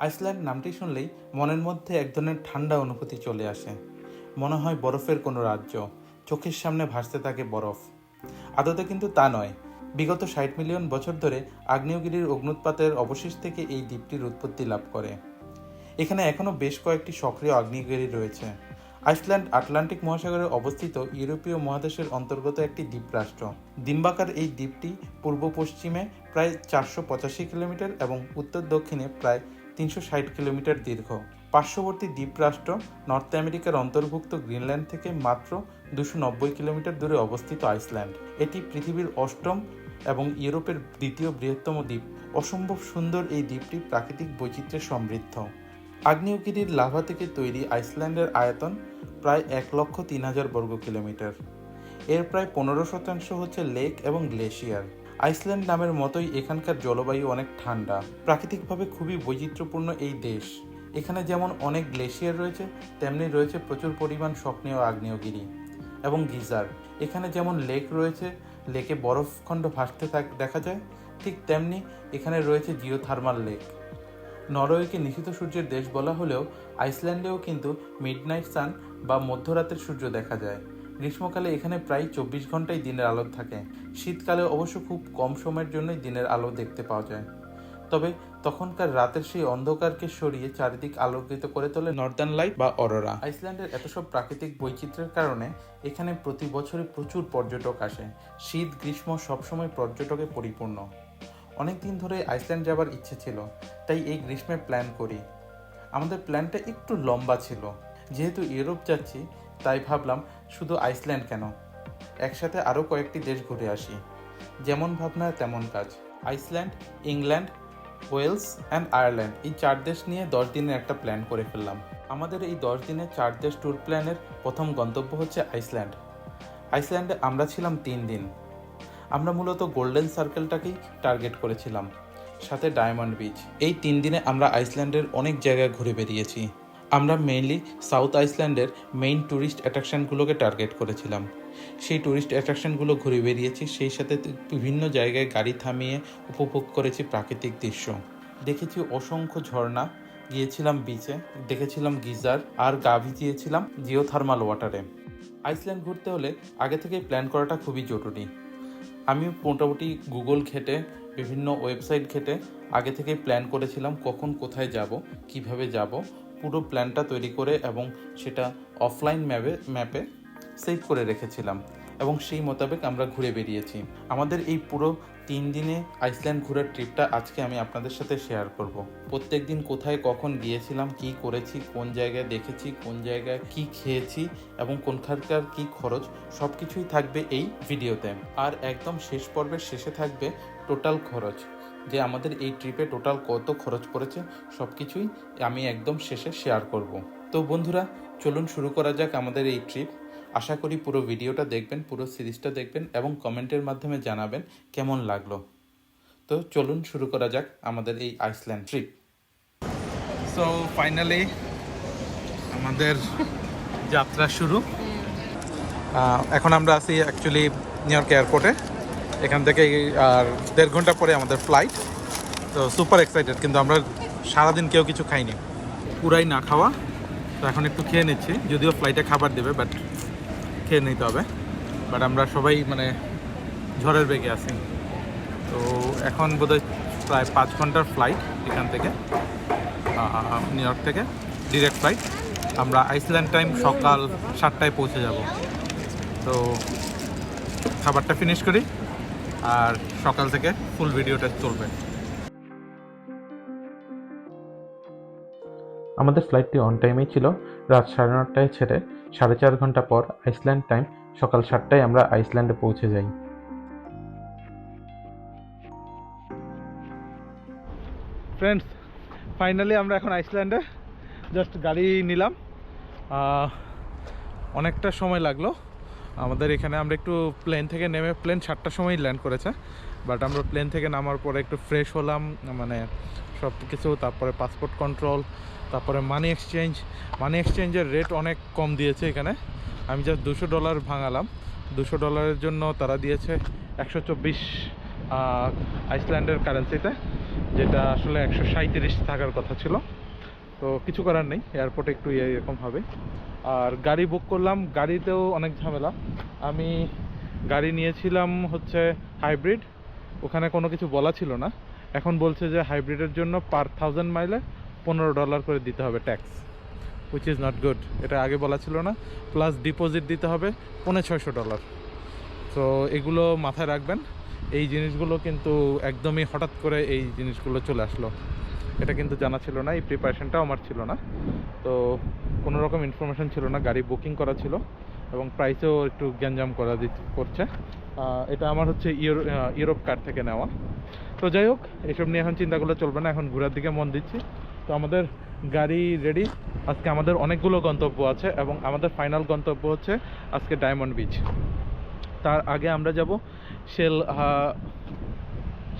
Iceland নামটি শুনলেই মনের মধ্যে এক ধরনের ঠান্ডা অনুভূতি চলে আসে। মনে হয় বরফের কোনো রাজ্য, চোখের সামনে ভাসতে থাকে বরফ। আদতে কিন্তু তা নয়। বিগত ষাট মিলিয়ন বছর ধরে আগ্নেয়গিরির অগ্নুৎপাতের অবশেষ থেকে এই দ্বীপটির উৎপত্তি লাভ করে। এখানে এখনও বেশ কয়েকটি সক্রিয় আগ্নেয়গিরি রয়েছে। আইসল্যান্ড আটলান্টিক মহাসাগরে অবস্থিত ইউরোপীয় মহাদেশের অন্তর্গত একটি দ্বীপরাষ্ট্র। ডিম্বাকার এই দ্বীপটি পূর্ব পশ্চিমে প্রায় চারশো পঁচাশি কিলোমিটার এবং উত্তর দক্ষিণে প্রায় তিনশো ষাট কিলোমিটার দীর্ঘ। পার্শ্ববর্তী দ্বীপরাষ্ট্র নর্থ আমেরিকার অন্তর্ভুক্ত গ্রিনল্যান্ড থেকে মাত্র দুশো নব্বই কিলোমিটার দূরে অবস্থিত আইসল্যান্ড। এটি পৃথিবীর অষ্টম এবং ইউরোপের দ্বিতীয় বৃহত্তম দ্বীপ। অসম্ভব সুন্দর এই দ্বীপটি প্রাকৃতিক বৈচিত্র্যে সমৃদ্ধ। আগ্নেয়গিরির লাভা থেকে তৈরি আইসল্যান্ডের আয়তন প্রায় এক লক্ষ তিন হাজার বর্গ কিলোমিটার। এর প্রায় পনেরো শতাংশ হচ্ছে লেক এবং গ্লেশিয়ার। আইসল্যান্ড নামের মতোই এখানকার জলবায়ু অনেক ঠান্ডা। প্রাকৃতিকভাবে খুবই বৈচিত্র্যপূর্ণ এই দেশ। এখানে যেমন অনেক গ্লেশিয়ার রয়েছে, তেমনি রয়েছে প্রচুর পরিমাণ সক্রিয় আগ্নেয়গিরি এবং গিজার। এখানে যেমন লেক রয়েছে, লেকে বরফখণ্ড ভাসতে থাক, দেখা যায়, ঠিক তেমনি এখানে রয়েছে জিওথার্মাল লেক। নরওয়েকে নিশিত সূর্যের দেশ বলা হলেও আইসল্যান্ডেও কিন্তু মিডনাইট সান বা মধ্যরাতের সূর্য দেখা যায়। গ্রীষ্মকালে এখানে প্রায় চব্বিশ ঘন্টাই দিনের আলো থাকে। শীতকালে অবশ্য খুব কম সময়ের জন্যই দিনের আলো দেখতে পাওয়া যায়। তবে তখনকার রাতের সেই অন্ধকারকে সরিয়ে চারিদিক আলোকিত করে তোলে নর্দার্ন লাইট বা অরোরা আইসল্যান্ডের এত সব প্রাকৃতিক বৈচিত্র্যের কারণে এখানে প্রতি বছরই প্রচুর পর্যটক আসে। শীত, গ্রীষ্ম সবসময় পর্যটকে পরিপূর্ণ। অনেক দিন ধরে আইসল্যান্ড যাবার ইচ্ছে ছিল, তাই এই গ্রীষ্মে প্ল্যান করি। আমাদের প্ল্যানটা একটু লম্বা ছিল। যেহেতু ইউরোপ যাচ্ছি, তাই ভাবলাম শুধু আইসল্যান্ড কেন? একসাথে আরও কয়েকটি দেশ ঘুরে আসি। যেমন ভাবনা তেমন কাজ। Iceland, England, Wales and Ireland এই চার দেশ নিয়ে দশ দিনের একটা প্ল্যান করে ফেললাম। আমাদের এই দশ দিনের চার দেশ ট্যুর প্ল্যানের প্রথম গন্তব্য হচ্ছে আইসল্যান্ড। আইসল্যান্ডে আমরা ছিলাম তিন দিন। আমরা মূলত গোল্ডেন সার্কেলটাকেই টার্গেট করেছিলাম। সাথে ডায়মন্ড বিচ। এই তিন দিনে আমরা আইসল্যান্ডের অনেক জায়গায় ঘুরে বেরিয়েছি আমরা মেইনলি সাউথ আইসল্যান্ডের মেইন ট্যুরিস্ট অ্যাট্রাকশনগুলোকে টার্গেট করেছিলাম। সেই ট্যুরিস্ট অ্যাট্রাকশনগুলো ঘুরে বেরিয়েছি সেই সাথে বিভিন্ন জায়গায় গাড়ি থামিয়ে উপভোগ করেছি প্রাকৃতিক দৃশ্য। দেখেছি অসংখ্য ঝর্ণা, গিয়েছিলাম বিচে দেখেছিলাম গিজার আর গা ভিজিয়েছিলাম জিওথার্মাল ওয়াটারে আইসল্যান্ড ঘুরতে হলে আগে থেকেই প্ল্যান করাটা খুবই জরুরি। আমি মোটামুটি গুগল ঘেটে, বিভিন্ন ওয়েবসাইট ঘেটে আগে থেকে প্ল্যান করেছিলাম কখন কোথায় যাব, কীভাবে যাব পুরো প্ল্যানটা তৈরি করে এবং সেটা অফলাইন ম্যাপে ম্যাপে সেভ করে রেখেছিলাম। এবং সেই মোতাবেক আমরা ঘুরে বেরিয়েছি। আমাদের এই পুরো তিন দিনে আইসল্যান্ড ঘোরার ট্রিপটা আজকে আমি আপনাদের সাথে শেয়ার করব। প্রত্যেক দিন কোথায় কখন গিয়েছিলাম, কি করেছি, কোন জায়গায় দেখেছি, কোন জায়গায় কি খেয়েছি এবং কোনখানকার কি খরচ সব কিছুই থাকবে এই ভিডিওতে। আর একদম শেষ পর্বের শেষে থাকবে টোটাল খরচ, যে আমাদের এই ট্রিপে টোটাল কত খরচ পড়েছে সব কিছুই আমি একদম শেষে শেয়ার করব। তো বন্ধুরা, চলুন শুরু করা যাক আমাদের এই ট্রিপ। আশা করি পুরো ভিডিওটা দেখবেন পুরো সিরিজটা দেখবেন এবং কমেন্টের মাধ্যমে জানাবেন কেমন লাগল। তো চলুন শুরু করা যাক আমাদের এই আইসল্যান্ড ট্রিপ। সো ফাইনালি আমাদের যাত্রা শুরু। এখন আমরা আছি অ্যাকচুয়ালি নিউ ইয়র্ক এয়ারপোর্টে এখান থেকে আর দেড় ঘণ্টা পরে আমাদের ফ্লাইট তো সুপার এক্সাইটেড কিন্তু আমরা সারাদিন কেউ কিছু খাইনি। পুরাই না খাওয়া। তো এখন একটু খেয়ে নিচ্ছি। যদিও ফ্লাইটে খাবার দেবে বাট খেয়ে নিতে হবে। বাট আমরা সবাই মানে ঝড়ের বেগে আছি। তো এখন বোধহয় প্রায় পাঁচ ঘণ্টার ফ্লাইট এখান থেকে নিউ ইয়র্ক থেকে ডিরেক্ট ফ্লাইট আমরা আইসল্যান্ড টাইম সকাল সাতটায় পৌঁছে যাব। তো খাবারটা ফিনিশ করি, আর সকাল থেকে ফুল ভিডিওটা চলবে। আমাদের ফ্লাইটটি অন টাইমেই ছিল। রাত সাড়ে নটায় ছেড়ে সাড়ে চার ঘণ্টা পর আইসল্যান্ড টাইম সকাল সাতটায় আমরা আইসল্যান্ডে পৌঁছে যাই। ফ্রেন্ডস ফাইনালি আমরা এখন আইসল্যান্ডে জাস্ট গাড়ি নিলাম। অনেকটা সময় লাগল। আমাদের এখানে আমরা একটু প্লেন থেকে নেমে প্লেন সাতটার সময় ল্যান্ড করেছে। বাট আমরা প্লেন থেকে নামার পরে একটু ফ্রেশ হলাম মানে সব কিছু, তারপরে পাসপোর্ট কন্ট্রোল তারপরে মানি এক্সচেঞ্জ মানি এক্সচেঞ্জের রেট অনেক কম দিয়েছে এখানে। আমি জাস্ট দুশো ডলার ভাঙালাম। দুশো ডলারের জন্য তারা দিয়েছে একশো চব্বিশ আইসল্যান্ডের কারেন্সিতে যেটা আসলে একশো সাঁত্রিশ থাকার কথা ছিল। তো কিছু করার নেই এয়ারপোর্টে একটু ইয়ে এরকম হবে। আর গাড়ি বুক করলাম, গাড়িতেও অনেক ঝামেলা। আমি গাড়ি নিয়েছিলাম হচ্ছে হাইব্রিড ওখানে কোনো কিছু বলা ছিল না। এখন বলছে যে হাইব্রিডের জন্য পার থাউজেন্ড মাইলে পনেরো ডলার করে দিতে হবে tax which is not good এটা আগে বলা ছিল না। প্লাস ডিপোজিট দিতে হবে পনেরো ছয়শো ডলার তো এগুলো মাথায় রাখবেন। এই জিনিসগুলো কিন্তু একদমই হঠাৎ করে এই জিনিসগুলো চলে আসলো। এটা কিন্তু জানা ছিল না, এই প্রিপারেশনটাও আমার ছিল না। তো, কোনো রকম ইনফরমেশন ছিল না, গাড়ি বুকিং করা ছিল এবং প্রাইসেও একটু গ্যাঞ্জাম করা করছে। এটা আমার হচ্ছে ইউরো ইউরোপ কার থেকে নেওয়া। তো যাই হোক, এসব নিয়ে এখন চিন্তা করলে চলবে না, এখন ঘোরার দিকে মন দিচ্ছি। তো আমাদের গাড়ি রেডি আজকে আমাদের অনেকগুলো গন্তব্য আছে এবং আমাদের ফাইনাল গন্তব্য হচ্ছে আজকে ডায়মন্ড বিচ তার আগে আমরা যাব শেল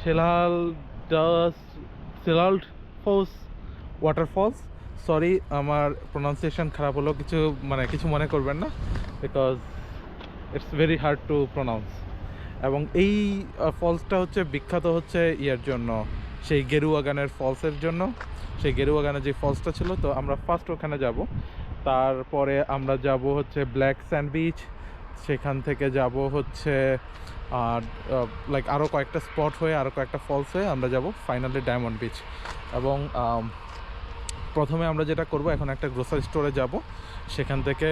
শেলাল ডাস সেলাল্ড ফোস ওয়াটারফলস সরি আমার প্রোনাউন্সিয়েশন খারাপ হলো কিছু মানে কিছু মনে করবেন না because it's very hard to pronounce এবং এই ফলসটা হচ্ছে বিখ্যাত হচ্ছে ইয়ার জন্য, সেই গেরুয়া গানের ফলসের জন্য। সেই গেরুয়া গানের যে ফলসটা ছিল, তো আমরা ফার্স্ট ওখানে যাব। তারপরে আমরা যাব হচ্ছে ব্ল্যাক স্যান্ড বিচ সেখান থেকে যাব হচ্ছে, আর লাইক আরও কয়েকটা স্পট হয়ে আরও কয়েকটা ফলস হয়ে আমরা যাব ফাইনালি ডায়মন্ড বিচ এবং প্রথমে আমরা যেটা করব, এখন একটা গ্রোসারি স্টোরে যাব। সেখান থেকে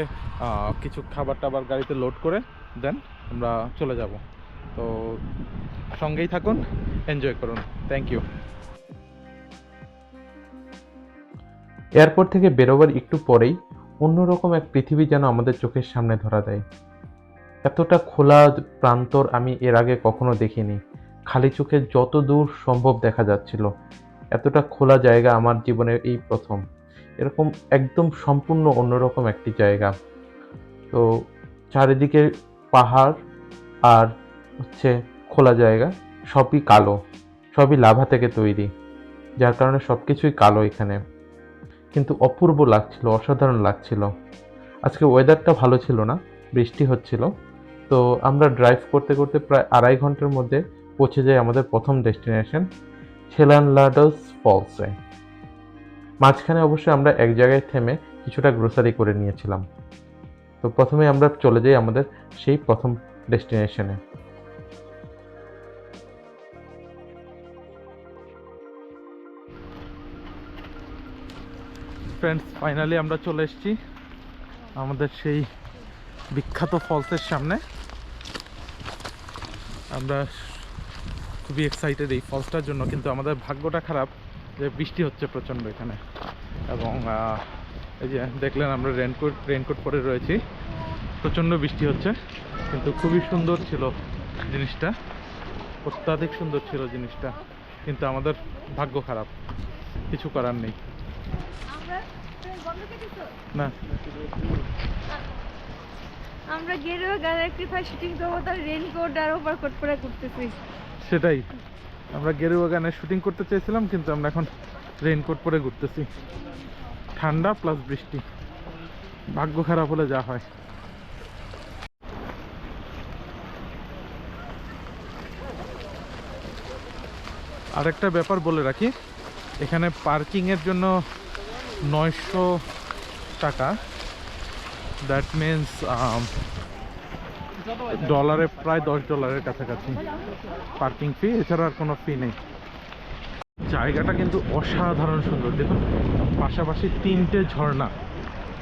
কিছু খাবার টাবার গাড়িতে লোড করে দেন আমরা চলে যাব। তো সঙ্গেই থাকুন এনজয় করুন। থ্যাংক ইউ এয়ারপোর্ট থেকে বেরোবার একটু পরেই অন্যরকম এক পৃথিবী যেন আমাদের চোখের সামনে ধরা দেয়। এতটা খোলা প্রান্তর আমি এর আগে কখনো দেখিনি। খালি চোখে যত দূর সম্ভব দেখা যাচ্ছিল। এতটা খোলা জায়গা আমার জীবনে এই প্রথম। এরকম একদম সম্পূর্ণ অন্যরকম একটি জায়গা। তো চারিদিকে পাহাড় আর হচ্ছে খোলা জায়গা, সবই কালো, সবই লাভা থেকে তৈরি, যার কারণে সব কিছুই কালো এখানে। কিন্তু অপূর্ব লাগছিল, অসাধারণ লাগছিল। আজকে ওয়েদারটা ভালো ছিল না, বৃষ্টি হচ্ছিল। তো আমরা ড্রাইভ করতে করতে প্রায় আড়াই ঘণ্টার মধ্যে পৌঁছে যাই আমাদের প্রথম ডেস্টিনেশন ছেলানলাডস ফলসে মাঝখানে অবশ্যই আমরা এক জায়গায় থেমে কিছুটা গ্রোসারি করে নিয়েছিলাম। তো প্রথমে আমরা চলে যাই আমাদের সেই প্রথম ডেস্টিনেশনে ফ্রেন্ডস ফাইনালি আমরা চলে এসেছি আমাদের সেই বিখ্যাত ফলসের সামনে। আমরা খুবই এক্সাইটেড এই ফলসটার জন্য, কিন্তু আমাদের ভাগ্যটা খারাপ যে বৃষ্টি হচ্ছে প্রচণ্ড এখানে। এবং এই যে দেখলেন আমরা রেনকোট রেনকোট পরে রয়েছি। প্রচণ্ড বৃষ্টি হচ্ছে, কিন্তু খুবই সুন্দর ছিল জিনিসটা। অত্যাধিক সুন্দর ছিল জিনিসটা, কিন্তু আমাদের ভাগ্য খারাপ, কিছু করার নেই আমরা ট্রেন বন্ধ করে দিছো? না। আমরা গেরুয়া গ্যালাক্সি ফাই শুটিং করব তার রেনকোট আর ওভারকোট পরে করতেছি সেটাই। আমরা গেরুয়া গানে শুটিং করতে চেয়েছিলাম কিন্তু আমরা এখন রেইনকোট পরে ঘুরতেছি। ঠান্ডা প্লাস বৃষ্টি। ভাগ্য খারাপ হলে যা হয়। আরেকটা ব্যাপার বলে রাখি এখানে পার্কিংয়ের জন্য নয়শো টাকা। দ্যাট মিন্স ডলারে প্রায় দশ ডলারের কাছাকাছি। পার্কিং ফি এছাড়া আর কোনো ফি নেই। জায়গাটা কিন্তু অসাধারণ সুন্দর। দেখুন, পাশাপাশি তিনটে ঝর্ণা।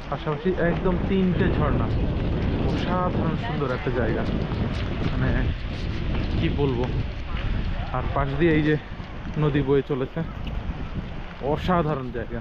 পাশাপাশি একদম তিনটে ঝর্ণা। অসাধারণ সুন্দর একটা জায়গা। মানে কি বলব? আর পাশ দিয়ে এই যে নদী বয়ে চলেছে। অসাধারণ জায়গা।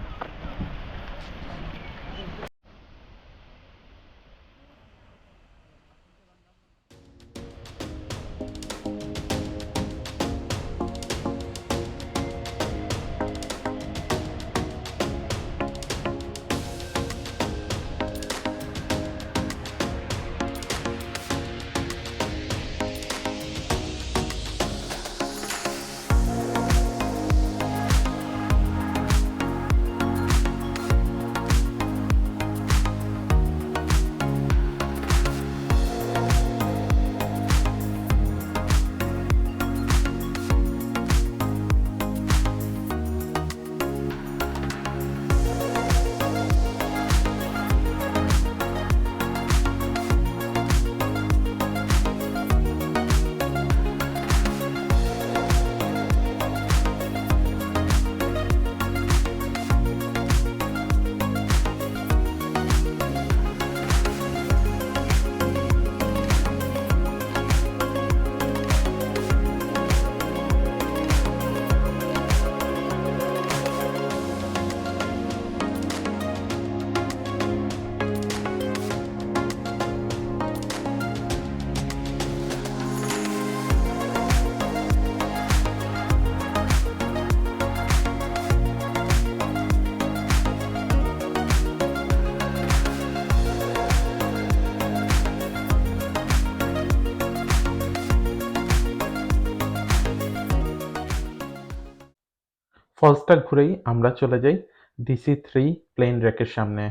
ফলসটা ঘুরেই আমরা চলে যাই ডিসি থ্রি প্লেন র্যাকের সামনে।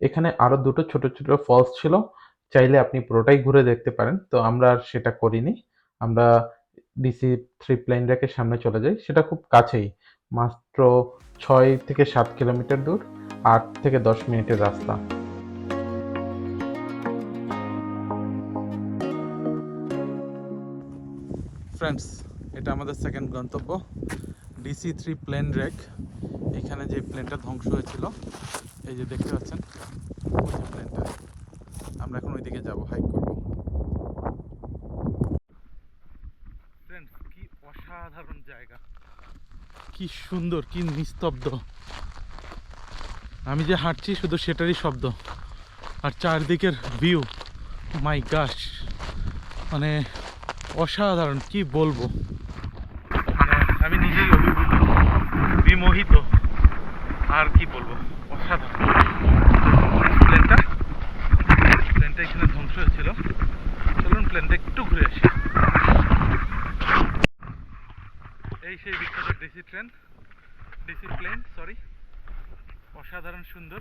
এখানে আরও দুটো ছোট ছোট ফলস ছিল, চাইলে আপনি পুরোটাই ঘুরে দেখতে পারেন। তো আমরা আর সেটা করিনি। আমরা ডিসি থ্রি প্লেন র্যাকের সামনে চলে যাই। সেটা খুব কাছেই, মাত্র ছয় থেকে সাত কিলোমিটার দূর, আট থেকে দশ মিনিটের রাস্তা। ফ্রেন্ডস এটা আমাদের সেকেন্ড গন্তব্য। ডিসি থ্রি প্লেন রেক এখানে যে প্লেনটা ধ্বংস হয়েছিল এই যে দেখতে পাচ্ছেন ওই যে প্লেনটা আমরা এখন ওইদিকে যাব হাইক করব। ফ্রেন্ডস কি অসাধারণ জায়গা। কি সুন্দর কি নিস্তব্ধ। আমি যে হাঁটছি শুধু সেটারই শব্দ। আর চারদিকের ভিউ মাই গাশ মানে অসাধারণ কি বলব মানে আমি নিজেই অভিভূত বিমোহিত আর কি বলব অসাধারণ প্লেনটা প্লেনটা এখানে ধ্বংস হয়েছিল চলুন প্লেনটা একটু ঘুরে আসি এই সেই বিখ্যাত DC train DC plane sorry অসাধারণ সুন্দর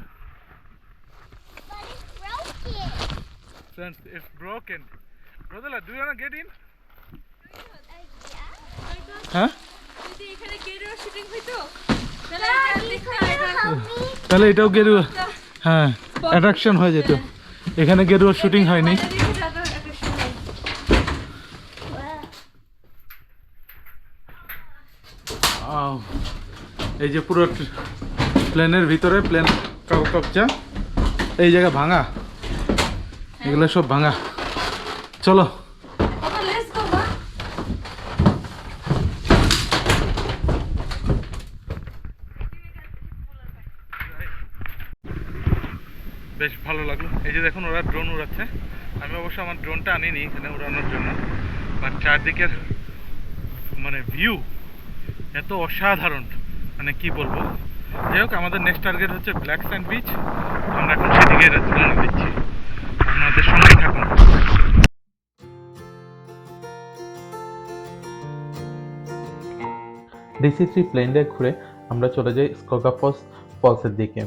হ্যাঁ যদি তাহলে এটাও গেরুয়া। হ্যাঁ অ্যাট্রাকশন হয়ে যেত। এখানে গেরুয়া শুটিং হয়নি। এই যে পুরো প্লেনের ভিতরে প্লেন কবচা এই জায়গা ভাঙা। এগুলো সব ভাঙা। চলো বাবা লেটস গো মা বেশ ভালো লাগল। এই যে দেখুন, ওরা ড্রোন উড়াচ্ছে। আমি অবশ্য আমার ড্রোনটা আনিনি এখানে উড়ানোর জন্য। বাট চারদিকের মানে ভিউ এত অসাধারণ। মানে কি বলব? যাই হোক, আমাদের নেক্সট টার্গেট হচ্ছে ব্ল্যাক স্যান্ড বিচ আমরা এখন সেদিকে রওনা দিচ্ছি। আপনাদের সঙ্গেই থাকুন। ডিসি থ্রি প্লেন ঘুরে আমরা চলে যাই স্কোগাফস ফলসের দিকে।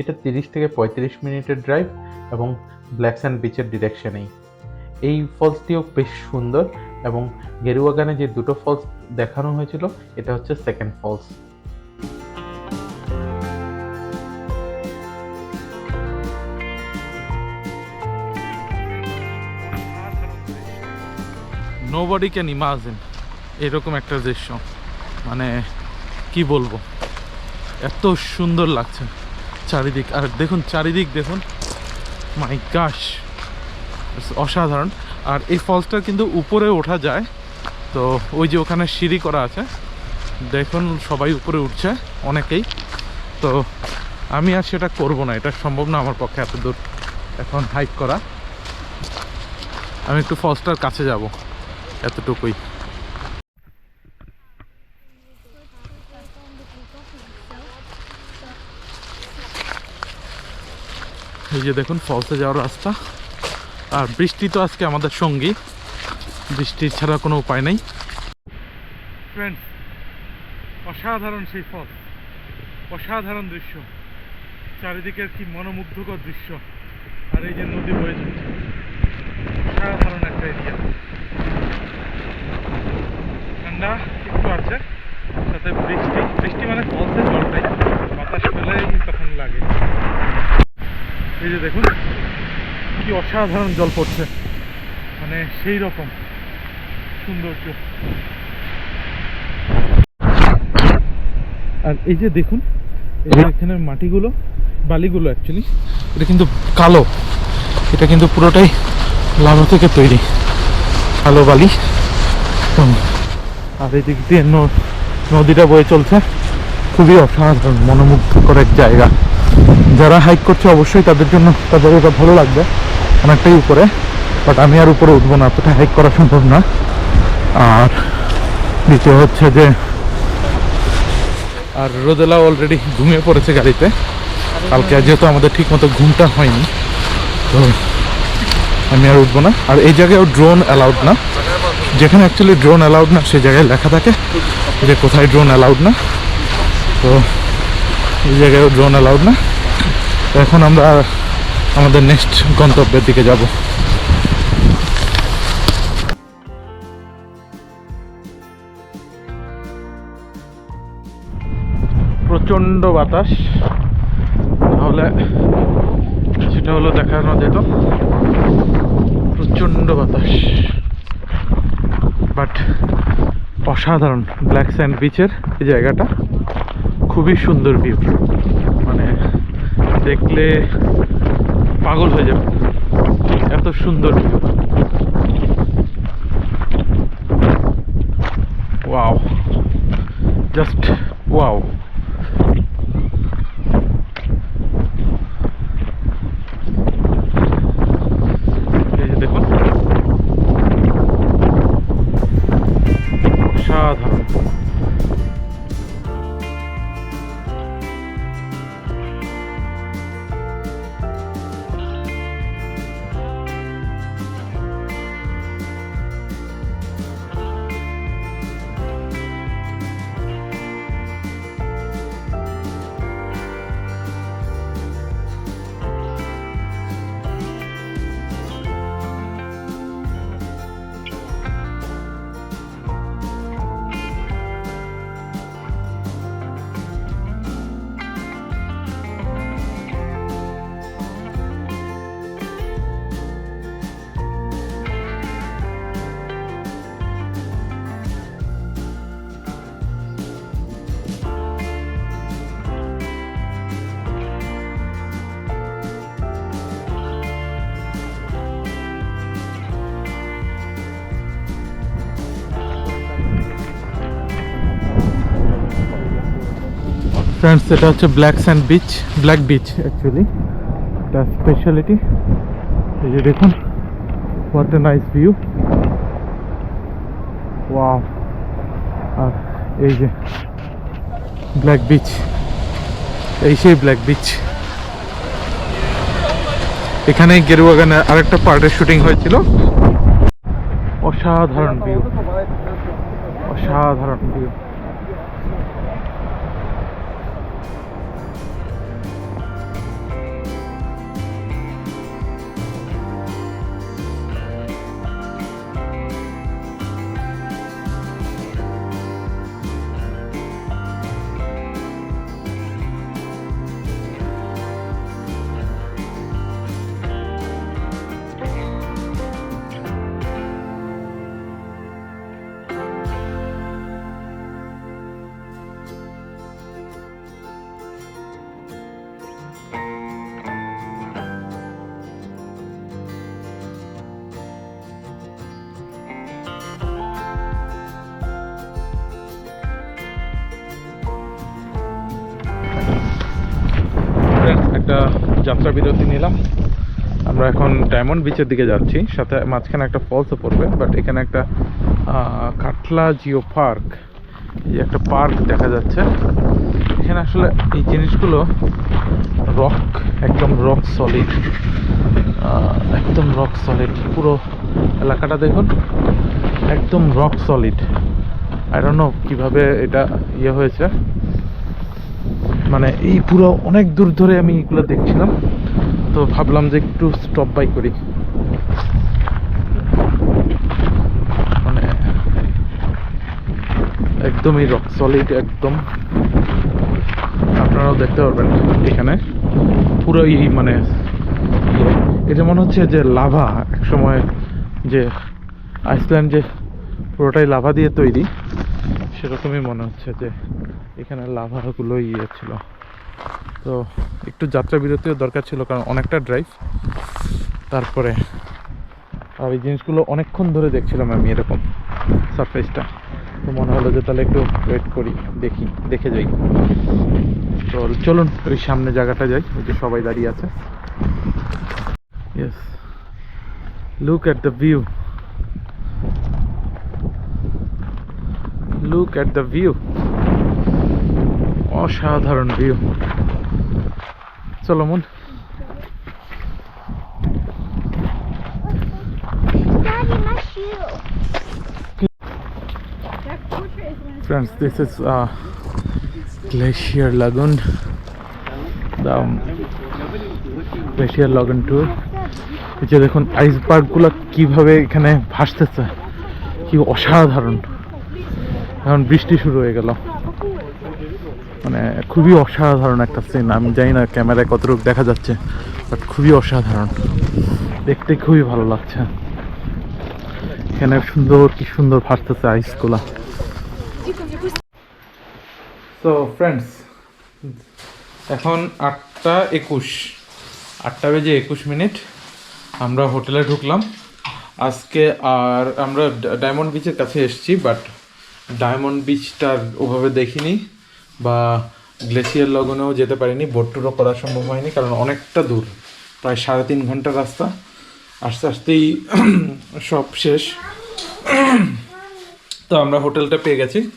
এটা তিরিশ থেকে পঁয়ত্রিশ মিনিটের ড্রাইভ এবং ব্ল্যাক স্যান্ড বিচের ডিরেকশনেই। এই ফলসটিও বেশ সুন্দর এবং গেরুয়াগানে যে দুটো ফলস দেখানো হয়েছিল, এটা হচ্ছে second falls nobody can imagine এরকম একটা দৃশ্য। মানে কি বলব? এত সুন্দর লাগছে। চারিদিক, আর দেখুন, চারিদিক দেখুন। মাই গাশ অসাধারণ। আর এই ফলসটা কিন্তু উপরে ওঠা যায়। তো ওই যে ওখানে সিঁড়ি করা আছে, দেখুন, সবাই উপরে উঠছে, অনেকেই। তো আমি আর সেটা করব না, এটা সম্ভব না আমার পক্ষে এত দূর এখন হাইক করা। আমি একটু ফলসটার কাছে যাব, এতটুকুই। এই যে দেখুন, ফলসে যাওয়ার রাস্তা। আর বৃষ্টি তো আজকে আমাদের সঙ্গী। বৃষ্টি ছাড়া কোনো উপায় নেই। অসাধারণ সেই ফল। অসাধারণ দৃশ্য। চারিদিকের কি মনোমুগ্ধকর দৃশ্য। আর এই যে নদী বয়ে যাচ্ছে। অসাধারণ একটা এরিয়া ঠান্ডা, একটু আছে। সাথে বৃষ্টি বৃষ্টি মানে ফলসে জলটাই। বাতাস পেলেই তখন লাগে। এই যে দেখুন, কি অসাধারণ জল পড়ছে। মানে সেই রকম সৌন্দর্য। আর এই যে দেখুন এখানে মাটিগুলো, বালিগুলো অ্যাকচুয়ালি এটা কিন্তু কালো। এটা কিন্তু পুরোটাই লাভা থেকে তৈরি। কালো বালি। আর এই দিক দিয়ে নদীটা বয়ে চলছে। খুবই অসাধারণ, মনোমুগ্ধকর এক জায়গা। যারা হাইক করছে অবশ্যই তাদের জন্য তাদের এটা ভালো লাগবে, অনেকটাই উপরে বাট আমি আর উপরে উঠবো না, এতটা হাইক করা সম্ভব না। আর দ্বিতীয় হচ্ছে যে, আর রোদেলা অলরেডি ঘুমিয়ে পড়েছে গাড়িতে। কালকে যেহেতু আমাদের ঠিক মতো ঘুমটা হয়নি, তো আমি আর উঠবো না। আর এই জায়গায় ড্রোন অ্যালাউড না। যেখানে অ্যাকচুয়ালি ড্রোন অ্যালাউড না সেই জায়গায় লেখা থাকে যে কোথায় ড্রোন অ্যালাউড না। তো এই জায়গায় ড্রোন অ্যালাউড না। এখন আমরা আমাদের নেক্সট গন্তব্যের দিকে যাব। প্রচণ্ড বাতাস। তাহলে সেটা হলো দেখানো যেত প্রচণ্ড বাতাস। বাট অসাধারণ ব্ল্যাক স্যান্ড বিচের এই জায়গাটা। খুবই সুন্দর ভিউ মানে দেখলে পাগল হয়ে যাবে। এত সুন্দর view wow just wow friends এটা হচ্ছে black sand beach black beach actually এটা স্পেশালিটি এই যে দেখুন what a nice view wow আর এই যে ব্ল্যাক বিচ এই সেই ব্ল্যাক বিচ এখানে গেরুয়া গানের আরেকটা পার্টের শুটিং হয়েছিল। অসাধারণ ভিউ অসাধারণ ভিউ একটা যাত্রা বিরতি নিলাম। আমরা এখন ডায়মন্ড বিচের দিকে যাচ্ছি। সাথে মাঝখানে একটা ফলসও পড়বে বাট এখানে একটা কাটলা জিও পার্ক, এই একটা পার্ক দেখা যাচ্ছে। এখানে আসলে এই জিনিসগুলো রক একদম রক সলিড একদম রক সলিড পুরো এলাকাটা দেখুন, একদম rock solid I don't know কীভাবে এটা ইয়ে হয়েছে। মানে এই পুরো অনেক দূর ধরে আমি এগুলো দেখছিলাম। তো ভাবলাম যে একটু স্টপ বাই করি। মানে একদমই রক সলিড একদম। আপনারাও দেখতে পারবেন এখানে। পুরো এই মানে ইয়ে। এটা মনে হচ্ছে যে লাভা এক সময় যে আইসল্যান্ড যে পুরোটাই লাভা দিয়ে তৈরি। সেরকমই মনে হচ্ছে যে এখানে লাভাগুলো ইয়ে ছিল। তো একটু যাত্রা বিরতিও দরকার ছিল, কারণ অনেকটা ড্রাইভ তারপরে আর এই জিনিসগুলো অনেকক্ষণ ধরে দেখছিলাম আমি এরকম সারফেসটা তো মনে হলো যে তাহলে একটু ওয়েট করি, দেখি, দেখে যাই। তো চলুন, ওই সামনে জায়গাটা যাই, ওই যে সবাই দাঁড়িয়ে আছে। Yes look at the view look at the view অসাধারণ ভিউ চলো মন। Friends this is uh, glacier lagoon the glacier lagoon tour এই যে দেখুন আইসবার্গগুলো কীভাবে এখানে ভাসতেছে কি অসাধারণ। এখন বৃষ্টি শুরু হয়ে গেল। মানে খুবই অসাধারণ একটা সিন আমি জানি না ক্যামেরায় কতটুকু দেখা যাচ্ছে বাট খুবই অসাধারণ। দেখতে খুবই ভালো লাগছে। এখানে সুন্দর, কি সুন্দর ভাসতেছে আইসগুলা। তো ফ্রেন্ডস এখন আটটা একুশ। আটটা বেজে একুশ মিনিট। আমরা হোটেলে ঢুকলাম। আজকে আর আমরা ডায়মন্ড বিচের কাছে এসেছি বাট ডায়মন্ড বিচটার ওভাবে দেখিনি বা গ্লেসিয়ার লগনেও যেতে পারিনি বোট টুরও করা সম্ভব হয়নি কারণ অনেকটা দূর প্রায় সাড়ে তিন ঘণ্টা রাস্তা। আস্তে আস্তেই সব শেষ। তো আমরা হোটেলটা পেয়ে গেছি।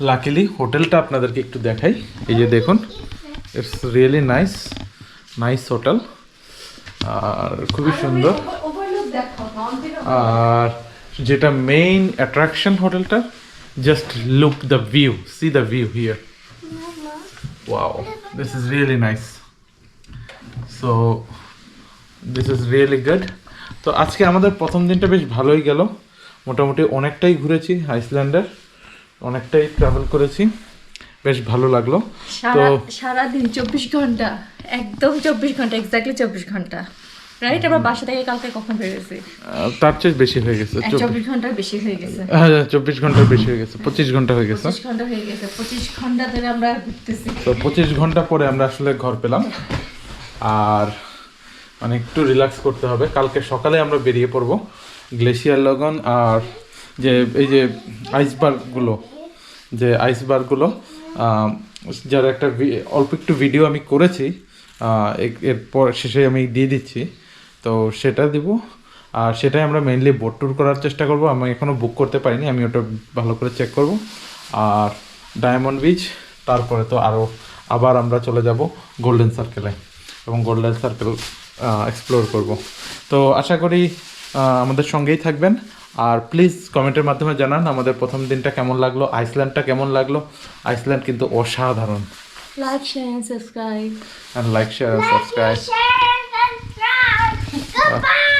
লাকিলি হোটেলটা আপনাদেরকে একটু দেখাই। এই যে দেখুন it's really nice nice hotel. আর খুবই সুন্দর। আর যেটা মেইন অ্যাট্রাকশন হোটেলটা just look the view see the view here wow this is really nice so this is really good তো আজকে আমাদের প্রথম দিনটা বেশ ভালোই গেল। মোটামুটি অনেকটাই ঘুরেছি আইসল্যান্ডের। অনেকটাই ট্রাভেল করেছি। বেশ ভালো লাগল। তো সারা সারাদিন চব্বিশ ঘণ্টা। একদম চব্বিশ ঘণ্টা এক্স্যাক্টলি চব্বিশ ঘণ্টা। রাইট আমরা বাসা থেকে কালকে কখন বেরিয়েছি তার চেয়ে বেশি হয়ে গেছে চব্বিশ ঘণ্টার বেশি হয়ে গেছে। হ্যাঁ চব্বিশ ঘণ্টার বেশি হয়ে গেছে পঁচিশ ঘণ্টা হয়ে গেছে। পঁচিশ ঘণ্টা হয়ে গেছে পঁচিশ ঘণ্টা ধরে আমরা ঘুরতেছি। তো পঁচিশ ঘণ্টা পরে আমরা আসলে ঘর পেলাম। আর মানে একটু রিল্যাক্স করতে হবে। কালকে সকালে আমরা বেরিয়ে পড়ব গ্লেশিয়ার লগন আর যে এই যে আইসবার্গগুলো যে আইসবার্গগুলো যার একটা অল্প একটু ভিডিও আমি করেছি এরপর শেষে আমি দিয়ে দিচ্ছি। তো সেটা দিব। আর সেটাই আমরা মেইনলি বোট ট্যুর করার চেষ্টা করব। আমি এখনও বুক করতে পারিনি আমি ওটা ভালো করে চেক করব। আর ডায়মন্ড বিচ তারপরে তো আরও আবার আমরা চলে যাব গোল্ডেন সার্কেলে এবং গোল্ডেন সার্কেল এক্সপ্লোর করব। তো আশা করি আমাদের সঙ্গেই থাকবেন। আর প্লিজ কমেন্টের মাধ্যমে জানান আমাদের প্রথম দিনটা কেমন লাগল আইসল্যান্ডটা কেমন লাগল। আইসল্যান্ড কিন্তু অসাধারণ। Like share subscribe and like share Papa!